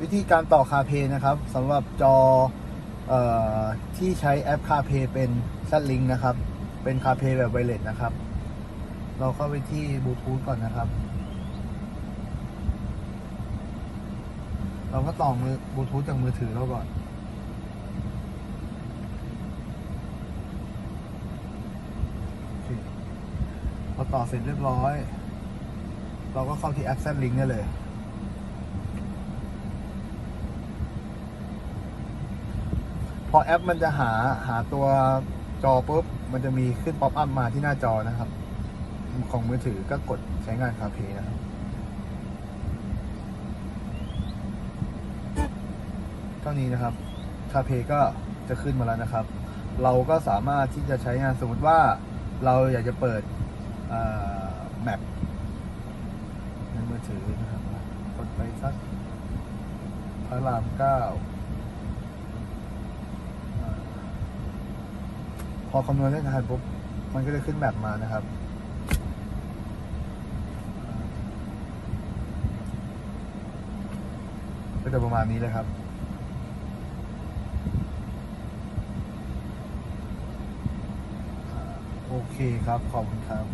วิธีการต่อคาเพนะครับสำหรับจอออที่ใช้แอปคาเพเป็นซัดลิงนะครับ เป็นคาเพแบบไวเลสนะครับ เราเข้าไปที่บลูทูธก่อนนะครับ เราก็ต่อมือบลูทูธจากมือถือเราก่อนพอต่อเสร็จเรียบร้อย เราก็เข้าที่ Access Link ได้เลย พอแอปมันจะหาหาตัวจอปุ๊บ มันจะมีขึ้นป๊อปอัพมาที่หน้าจอนะครับ ของมือถือก็กดใช้งานคาเพนะครับเท่านี้นะครับคาเพก็จะขึ้นมาแล้วนะครับ เราก็สามารถที่จะใช้งานสมมติว่าเราอยากจะเปิดแมปในมือถือนะครับ กดไปสักพระรามเก้าอ่า พอคำนวณได้ทันปุ๊บมันก็จะขึ้นแบบมานะครับ ก็จะประมาณนี้เลยครับโอเคครับ ขอบคุณครับ